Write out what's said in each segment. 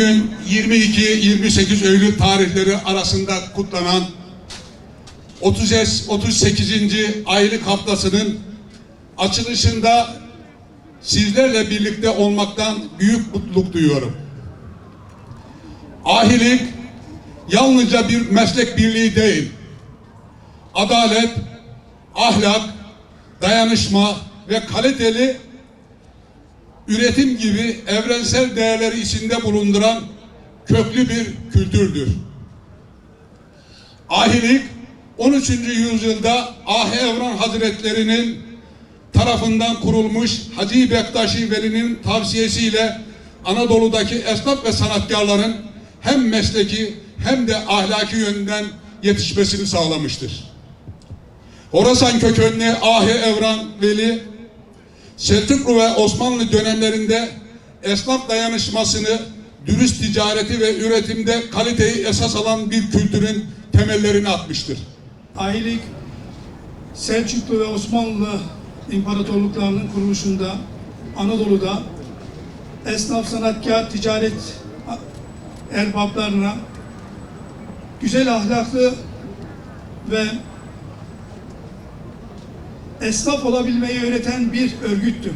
22-28 Eylül tarihleri arasında kutlanan 30 38. aylık haftasının açılışında sizlerle birlikte olmaktan büyük mutluluk duyuyorum. Ahilik yalnızca bir meslek birliği değil, adalet, ahlak, dayanışma ve kaliteli üretim gibi evrensel değerleri içinde bulunduran köklü bir kültürdür. Ahilik 13. yüzyılda Ahi Evran Hazretleri'nin tarafından kurulmuş Hacı Bektaşi Veli'nin tavsiyesiyle Anadolu'daki esnaf ve sanatkarların hem mesleki hem de ahlaki yönden yetişmesini sağlamıştır. Horasan kökenli Ahi Evran Veli Selçuklu ve Osmanlı dönemlerinde esnaf dayanışmasını, dürüst ticareti ve üretimde kaliteyi esas alan bir kültürün temellerini atmıştır. Ahilik Selçuklu ve Osmanlı imparatorluklarının kuruluşunda Anadolu'da esnaf, sanatkar, ticaret erbaplarına güzel ahlaklı ve esnaf olabilmeyi öğreten bir örgüttü.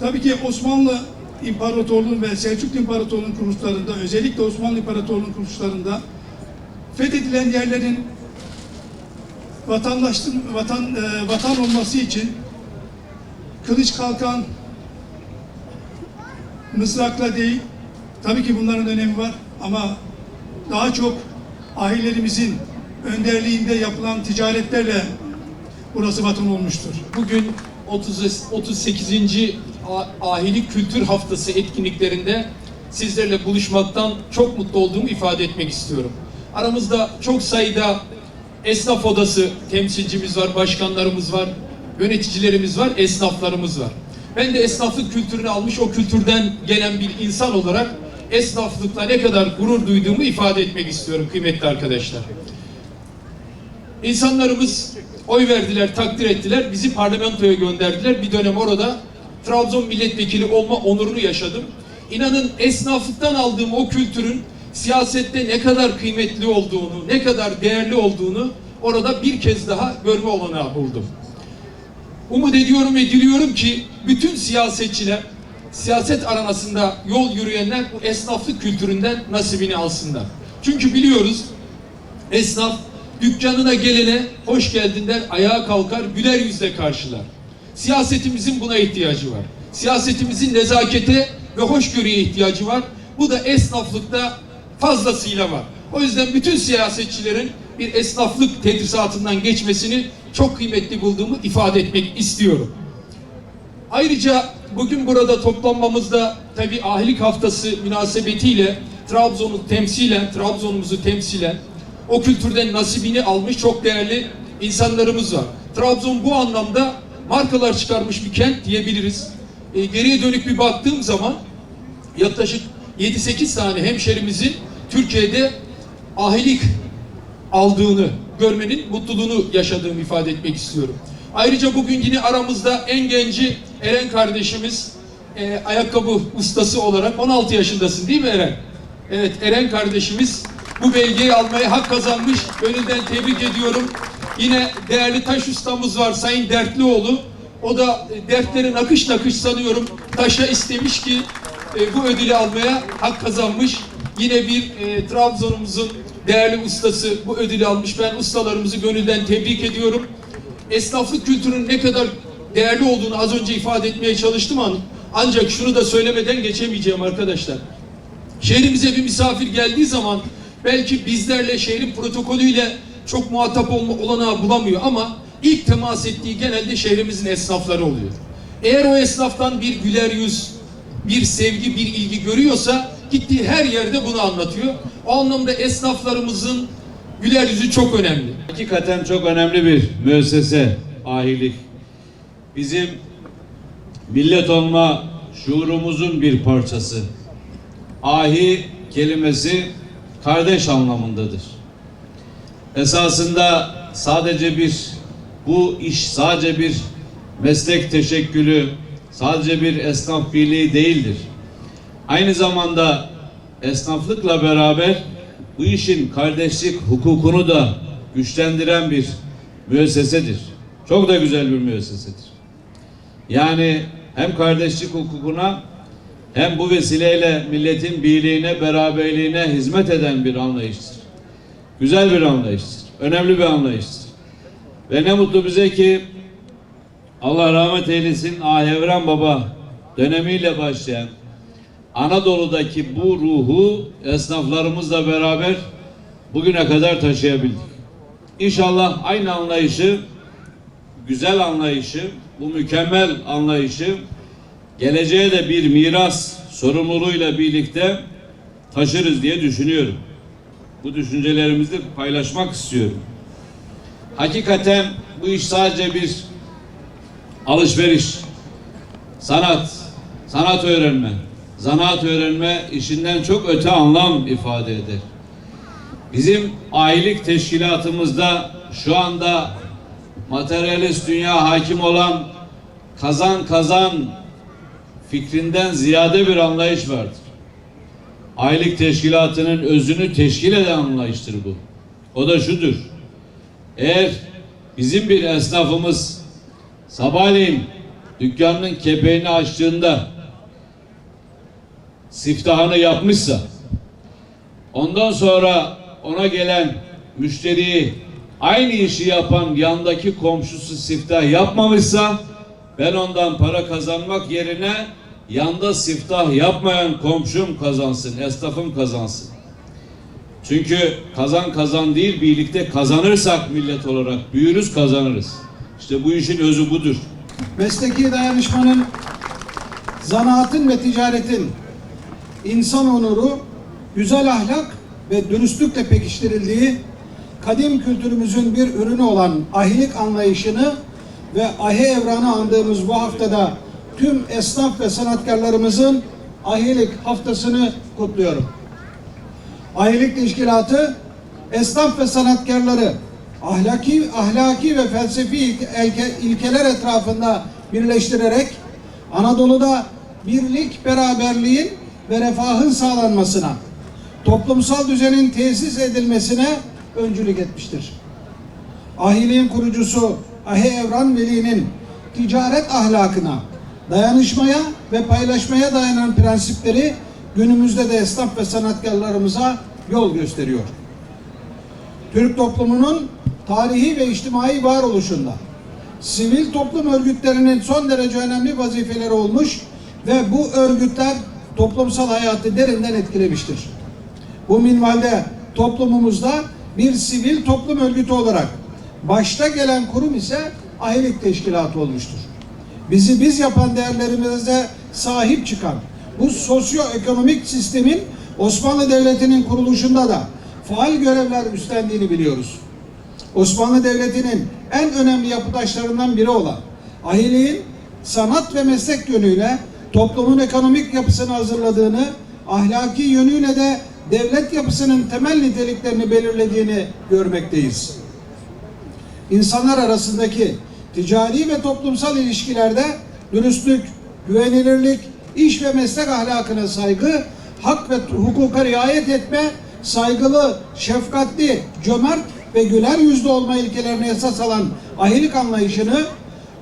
Tabii ki Osmanlı İmparatorluğu ve Selçuklu İmparatorluğu'nun kuruluşlarında, özellikle Osmanlı İmparatorluğu'nun kuruluşlarında fethedilen yerlerin vatandaşlık vatan e, vatan olması için kılıç kalkan mızrakla değil tabii ki bunların önemi var ama daha çok ahilerimizin önderliğinde yapılan ticaretlerle burası vatan olmuştur. Bugün 30, 38. A- Ahilik Kültür Haftası etkinliklerinde sizlerle buluşmaktan çok mutlu olduğumu ifade etmek istiyorum. Aramızda çok sayıda esnaf odası temsilcimiz var, başkanlarımız var, yöneticilerimiz var, esnaflarımız var. Ben de esnaflık kültürünü almış, o kültürden gelen bir insan olarak esnaflıkla ne kadar gurur duyduğumu ifade etmek istiyorum kıymetli arkadaşlar. İnsanlarımız oy verdiler, takdir ettiler. Bizi parlamentoya gönderdiler. Bir dönem orada Trabzon milletvekili olma onurunu yaşadım. İnanın esnaflıktan aldığım o kültürün siyasette ne kadar kıymetli olduğunu, ne kadar değerli olduğunu orada bir kez daha görme olanağı buldum. Umut ediyorum ve diliyorum ki bütün siyasetçiler, siyaset aranasında yol yürüyenler bu esnaflık kültüründen nasibini alsınlar. Çünkü biliyoruz Esnaf dükkanına gelene hoş geldin der, ayağa kalkar, güler yüzle karşılar. Siyasetimizin buna ihtiyacı var. Siyasetimizin nezakete ve hoşgörüye ihtiyacı var. Bu da esnaflıkta fazlasıyla var. O yüzden bütün siyasetçilerin bir esnaflık tedrisatından geçmesini çok kıymetli bulduğumu ifade etmek istiyorum. Ayrıca bugün burada toplanmamızda tabi ahilik haftası münasebetiyle Trabzon'u temsilen, Trabzon'umuzu temsilen o kültürden nasibini almış çok değerli insanlarımız var. Trabzon bu anlamda markalar çıkarmış bir kent diyebiliriz. E, geriye dönük bir baktığım zaman yaklaşık 7-8 tane hemşerimizin Türkiye'de ahilik aldığını görmenin mutluluğunu yaşadığımı ifade etmek istiyorum. Ayrıca bugün yine aramızda en genci Eren kardeşimiz e, ayakkabı ustası olarak 16 yaşındasın değil mi Eren? Evet Eren kardeşimiz bu belgeyi almaya hak kazanmış. Gönülden tebrik ediyorum. Yine değerli taş ustamız var Sayın Dertlioğlu. O da e, dertleri nakış nakış sanıyorum taşa istemiş ki e, bu ödülü almaya hak kazanmış. Yine bir e, Trabzon'umuzun değerli ustası bu ödülü almış. Ben ustalarımızı gönülden tebrik ediyorum. Esnaflık kültürünün ne kadar değerli olduğunu az önce ifade etmeye çalıştım an ancak şunu da söylemeden geçemeyeceğim arkadaşlar. Şehrimize bir misafir geldiği zaman belki bizlerle şehrin protokolüyle çok muhatap olma olanağı bulamıyor ama ilk temas ettiği genelde şehrimizin esnafları oluyor. Eğer o esnaftan bir güler yüz, bir sevgi, bir ilgi görüyorsa gittiği her yerde bunu anlatıyor. O anlamda esnaflarımızın güler yüzü çok önemli. Hakikaten çok önemli bir müessese ahilik. Bizim millet olma şuurumuzun bir parçası. Ahi kelimesi kardeş anlamındadır. Esasında sadece bir bu iş sadece bir meslek teşekkülü, sadece bir esnaf birliği değildir. Aynı zamanda esnaflıkla beraber bu işin kardeşlik hukukunu da güçlendiren bir müessesedir. Çok da güzel bir müessesedir. Yani hem kardeşlik hukukuna hem bu vesileyle milletin birliğine, beraberliğine hizmet eden bir anlayıştır. Güzel bir anlayıştır. Önemli bir anlayıştır. Ve ne mutlu bize ki Allah rahmet eylesin Ahevran Baba dönemiyle başlayan Anadolu'daki bu ruhu esnaflarımızla beraber bugüne kadar taşıyabildik. İnşallah aynı anlayışı, güzel anlayışı, bu mükemmel anlayışı geleceğe de bir miras sorumluluğuyla birlikte taşırız diye düşünüyorum. Bu düşüncelerimizi paylaşmak istiyorum. Hakikaten bu iş sadece bir alışveriş, sanat, sanat öğrenme, zanaat öğrenme işinden çok öte anlam ifade eder. Bizim ailelik teşkilatımızda şu anda materyalist dünya hakim olan kazan kazan fikrinden ziyade bir anlayış vardır. Aylık teşkilatının özünü teşkil eden anlayıştır bu. O da şudur. Eğer bizim bir esnafımız sabahleyin dükkanının kepeğini açtığında siftahını yapmışsa ondan sonra ona gelen müşteriyi aynı işi yapan yandaki komşusu siftah yapmamışsa ben ondan para kazanmak yerine yanda siftah yapmayan komşum kazansın, esnafım kazansın. Çünkü kazan kazan değil birlikte kazanırsak millet olarak büyürüz kazanırız. İşte bu işin özü budur. mesleki dayanışmanın, zanaatın ve ticaretin insan onuru, güzel ahlak ve dürüstlükle pekiştirildiği kadim kültürümüzün bir ürünü olan ahilik anlayışını ve ahi evranı andığımız bu haftada tüm esnaf ve sanatkarlarımızın ahilik haftasını kutluyorum. Ahilik Teşkilatı esnaf ve sanatkarları ahlaki ahlaki ve felsefi ilke- ilke- ilkeler etrafında birleştirerek Anadolu'da birlik, beraberliğin ve refahın sağlanmasına, toplumsal düzenin tesis edilmesine öncülük etmiştir. Ahiliğin kurucusu Ahi Evran Veli'nin ticaret ahlakına, dayanışmaya ve paylaşmaya dayanan prensipleri günümüzde de esnaf ve sanatkarlarımıza yol gösteriyor. Türk toplumunun tarihi ve içtimai varoluşunda sivil toplum örgütlerinin son derece önemli vazifeleri olmuş ve bu örgütler toplumsal hayatı derinden etkilemiştir. Bu minvalde toplumumuzda bir sivil toplum örgütü olarak başta gelen kurum ise ahilik teşkilatı olmuştur. Bizi biz yapan değerlerimize sahip çıkan bu sosyoekonomik sistemin Osmanlı Devleti'nin kuruluşunda da faal görevler üstlendiğini biliyoruz. Osmanlı Devleti'nin en önemli yapıtaşlarından biri olan ahiliğin sanat ve meslek yönüyle toplumun ekonomik yapısını hazırladığını, ahlaki yönüyle de devlet yapısının temel niteliklerini belirlediğini görmekteyiz. İnsanlar arasındaki ticari ve toplumsal ilişkilerde dürüstlük, güvenilirlik, iş ve meslek ahlakına saygı, hak ve hukuka riayet etme, saygılı, şefkatli, cömert ve güler yüzlü olma ilkelerine esas alan ahilik anlayışını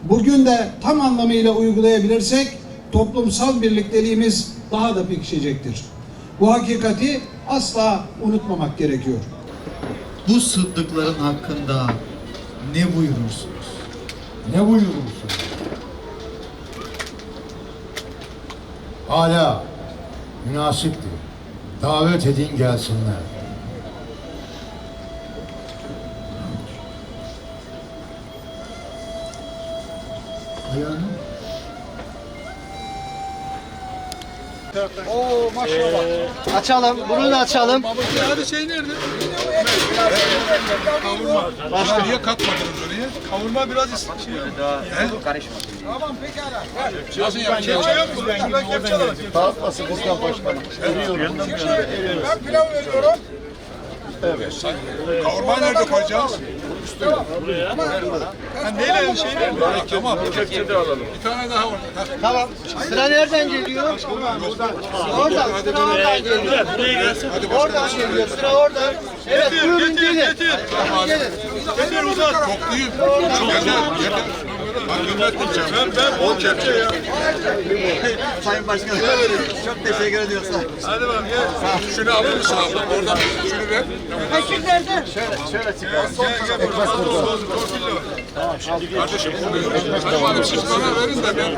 bugün de tam anlamıyla uygulayabilirsek toplumsal birlikteliğimiz daha da pekişecektir. Bu hakikati asla unutmamak gerekiyor. bu sıddıkların hakkında ne buyurursunuz? Ne buyurursun? Hala münasiptir. Davet edin gelsinler. Ayağını Açalım. Bunu da açalım. Hadi şey nerede? Başka niye katmadınız oraya? Kavurma biraz şey. Nasıl yapacağız? dağıtmasın bizden başkanım. Veriyorum. Kavurma nerede koyacağız? Ben neyle şeyle Tamam. Kepçede alalım. Bir tane daha orada. Tamam. Sıra nereden geliyor? Oradan. Sıra oradan geliyor. Oradan geliyor. Sıra oradan. Evet buyurun gelin. Hadi gelin. Getir uzat. Çok değil. Yeter. Yeter. Ben ben o kepçe ya. Sayın Başkanım. Çok teşekkür ediyoruz. Hadi bak gel. Şunu alır mısın abla? Oradan şunu ver. Kaşık nerede? Şöyle çıkıyor. Gel gel. Torpilli var. Tamam şimdi Kardeşim. Hadi bakayım siz bana verin de ben